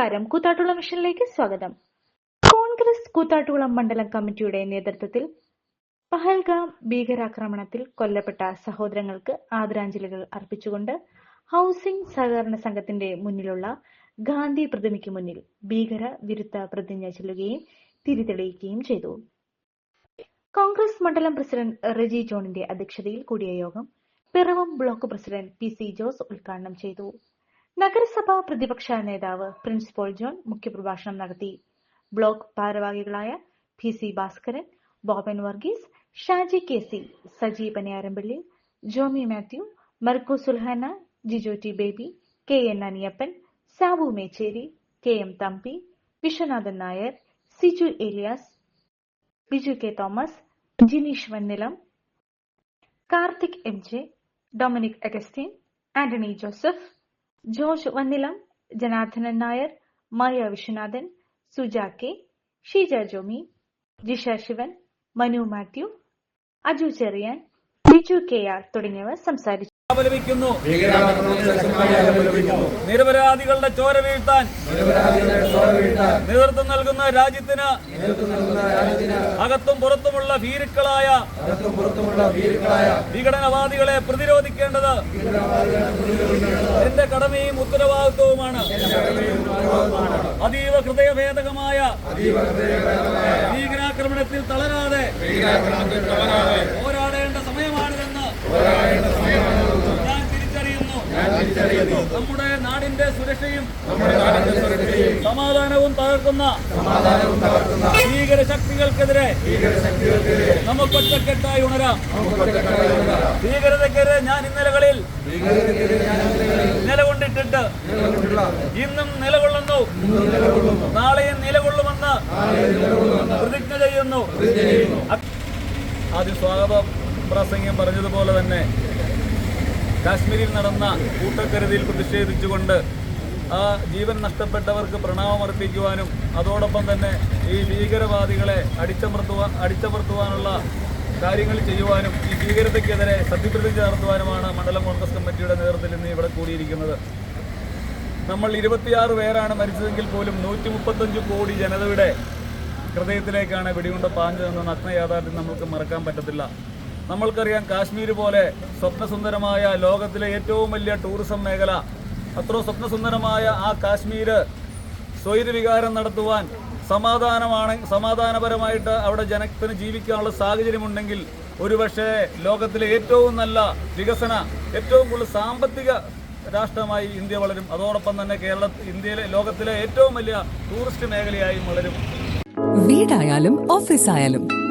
നമസ്കാരം. കൂത്താട്ടുള്ള മിഷനിലേക്ക് സ്വാഗതം. കോൺഗ്രസ് കൂത്താട്ടുകുളം മണ്ഡലം കമ്മിറ്റിയുടെ നേതൃത്വത്തിൽ പഹൽഗാം ഭീകരാക്രമണത്തിൽ കൊല്ലപ്പെട്ട സഹോദരങ്ങൾക്ക് ആദരാഞ്ജലികൾ അർപ്പിച്ചുകൊണ്ട് ഹൗസിംഗ് സഹകരണ സംഘത്തിന്റെ മുന്നിലുള്ള ഗാന്ധി പ്രതിമയ്ക്ക് മുന്നിൽ ഭീകര വിരുദ്ധ പ്രതിജ്ഞ ചെല്ലുകയും തിരിതെളിയിക്കുകയും ചെയ്തു. കോൺഗ്രസ് മണ്ഡലം പ്രസിഡന്റ് റെജി ജോണിന്റെ അധ്യക്ഷതയിൽ കൂടിയ യോഗം Piravam block president P C Jose ഉദ്ഘാടനം ചെയ്തു. നഗരസഭാ പ്രതിപക്ഷ നേതാവ് പ്രിൻസ് പോൾ ജോൺ മുഖ്യപ്രഭാഷണം നടത്തി. ബ്ലോക്ക് ഭാരവാഹികളായ P C Bhaskaran Boban Varghese Shaji K C Saji Paniyarampally Jomi Mathew മർക്കു Sulhana Jijo T Baby K N Aniyappan Sabu Mecheri K M Thampi Viswanathan Nair Siju Elias Biju K Thomas Jineesh Vannilam Karthik M J Dominic Augustine Antony Joseph George Vannilam Janardhanan Nair Maya Viswanathan Suja K Sheeja Jomi Jisha Sivan Manu Mathew Aju Cherian Biju K R തുടങ്ങിയവർ സംസാരിച്ചു. അപലപിക്കുന്നു. നിരപരാധികളുടെ ചോര വീഴ്ത്താൻ. നേതൃത്വം നൽകുന്ന രാജ്യത്തിന്. നൽകുന്ന രാജ്യത്തിന്. അകത്തും പുറത്തുമുള്ള ഭീരുക്കളായ. അകത്തും പുറത്തുമുള്ള ഭീരുക്കളായ. വിഘടനവാദികളെ പ്രതിരോധിക്കേണ്ടത്. എന്റെ കടമയും ഉത്തരവാദിത്വവുമാണ്. അതീവ ഹൃദയഭേദകമായ. ഭീകരാക്രമണത്തിൽ തളരാതെ. പോരാടേണ്ട സമയമാണിതെന്ന് ഞാൻ തിരിച്ചറിയുന്നു നമ്മുടെ നാടിന്റെ സുരക്ഷയും സമാധാനവും തകർക്കുന്ന ഭീകര ശക്തികൾക്കെതിരെ നമുക്ക് ഒറ്റക്കെട്ടായി ഉണരാം. ഭീകരതയ്ക്കെതിരെ ഞാൻ ഇന്നലകളിൽ നിലകൊണ്ടിട്ടിട്ട് ഇന്നും നിലകൊള്ളുന്നു. നാളെയും നിലകൊള്ളുമെന്ന് പ്രതിജ്ഞ ചെയ്യുന്നു. ആദ്യം സ്വാഗതം പ്രസംഗം പറഞ്ഞതുപോലെ തന്നെ കാശ്മീരിൽ നടന്ന കൂട്ടക്കരുതിയിൽ പ്രതിഷേധിച്ചുകൊണ്ട് ആ ജീവൻ നഷ്ടപ്പെട്ടവർക്ക് പ്രണാമമർപ്പിക്കുവാനും അതോടൊപ്പം തന്നെ ഈ ഭീകരവാദികളെ അടിച്ചമർത്തുവാൻ അടിച്ചമർത്തുവാനുള്ള കാര്യങ്ങൾ ചെയ്യുവാനും ഈ ഭീകരതയ്ക്കെതിരെ സത്യപ്രതിജ്ഞ നടത്തുവാനുമാണ് മണ്ഡലം കോൺഗ്രസ് കമ്മിറ്റിയുടെ നേതൃത്വത്തിൽ ഇന്ന് ഇവിടെ കൂടിയിരിക്കുന്നത്. നമ്മൾ ഇരുപത്തിയാറ് പേരാണ് മരിച്ചതെങ്കിൽ പോലും നൂറ്റി മുപ്പത്തഞ്ച് കോടി ജനതയുടെ ഹൃദയത്തിലേക്കാണ് വെടികൊണ്ട് പാഞ്ഞതെന്ന നഗ്ന യാഥാർത്ഥ്യം നമുക്ക് മറക്കാൻ പറ്റത്തില്ല. നമ്മൾക്കറിയാം കാശ്മീർ പോലെ സ്വപ്നസുന്ദരമായ ലോകത്തിലെ ഏറ്റവും വലിയ ടൂറിസം മേഖല. അത്ര സ്വപ്നസുന്ദരമായ ആ കാശ്മീർ സ്വൈരവികാരം നടത്തുവാൻ സമാധാനമാണ് സമാധാനപരമായിട്ട് അവിടെ ജനത്തിന് ജീവിക്കാനുള്ള സാഹചര്യമുണ്ടെങ്കിൽ ഒരുപക്ഷെ ലോകത്തിലെ ഏറ്റവും നല്ല വികസന ഏറ്റവും കൂടുതൽ സാമ്പത്തിക രാഷ്ട്രമായി ഇന്ത്യ വളരും. അതോടൊപ്പം തന്നെ കേരള ഇന്ത്യയിലെ ലോകത്തിലെ ഏറ്റവും വലിയ ടൂറിസ്റ്റ് മേഖലയായും വളരും. വീടായാലും ഓഫീസായാലും